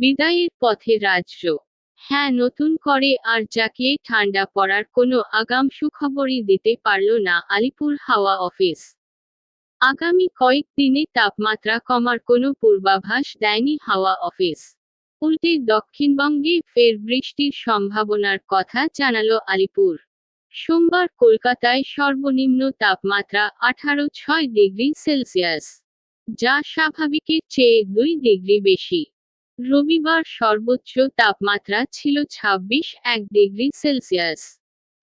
বিদায়ের পথে রাজ্য। হ্যাঁ নতুন করে আর জাকিয়ে ঠান্ডা পড়ার কোনো আগাম সুখবরই দিতে পারল না আলিপুর হাওয়া অফিস। আগামী কয়েকদিনে তাপমাত্রা কমার কোনো পূর্বাভাস দেয়নি হাওয়া অফিস। উল্টে দক্ষিণবঙ্গে ফের বৃষ্টির সম্ভাবনার কথা জানালো আলিপুর। সোমবার কলকাতায় সর্বনিম্ন তাপমাত্রা আঠারো ছয় ডিগ্রি সেলসিয়াস, যা স্বাভাবিকের চেয়ে দুই ডিগ্রি বেশি। রবিবার সর্বোচ্চ তাপমাত্রা ছিল ছাব্বিশ এক ডিগ্রি সেলসিয়াস।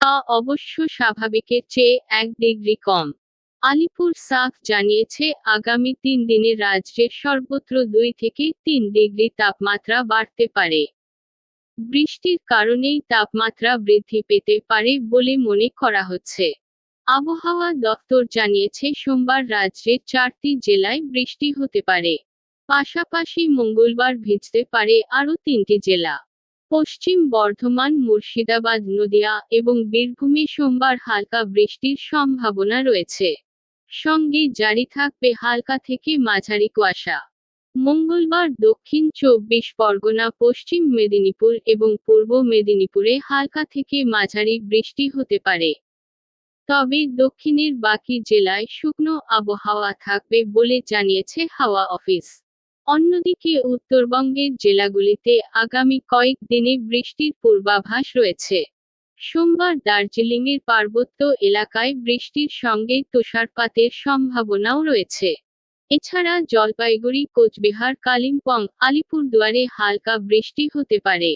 তা অবশ্য স্বাভাবিকের চেয়ে এক ডিগ্রি কম। আলিপুর সাফ জানিয়েছে, আগামী তিন দিনে রাজ্যের সর্বত্র দুই থেকে তিন ডিগ্রি তাপমাত্রা বাড়তে পারে। বৃষ্টির কারণেই তাপমাত্রা বৃদ্ধি পেতে পারে বলে মনে করা হচ্ছে। আবহাওয়া দপ্তর জানিয়েছে, সোমবার রাজ্যের চারটি জেলায় বৃষ্টি হতে পারে। পাশাপাশি মঙ্গলবার ভিজতে পারে আরও তিনটি জেলা। পশ্চিম বর্ধমান, মুর্শিদাবাদ, নদিয়া এবং বীরভূমে সোমবার হালকা বৃষ্টির সম্ভাবনা রয়েছে। সঙ্গে জারি থাকবে হালকা থেকে মাঝারি কুয়াশা। মঙ্গলবার দক্ষিণ চব্বিশ পরগনা, পশ্চিম মেদিনীপুর এবং পূর্ব মেদিনীপুরে হালকা থেকে মাঝারি বৃষ্টি হতে পারে। তবে দক্ষিণের বাকি জেলায় শুকনো আবহাওয়া থাকবে বলে জানিয়েছে হাওয়া অফিস। অন্যদিকে উত্তরবঙ্গের জেলাগুলিতে আগামী কয়েক দিনে বৃষ্টির পূর্বাভাস রয়েছে। সোমবার দার্জিলিংয়ের পার্বত্য এলাকায় বৃষ্টির সঙ্গে তুষারপাতের সম্ভাবনাও রয়েছে। এছাড়া জলপাইগুড়ি, কোচবিহার, কালিম্পং, আলিপুরদুয়ারে হালকা বৃষ্টি হতে পারে।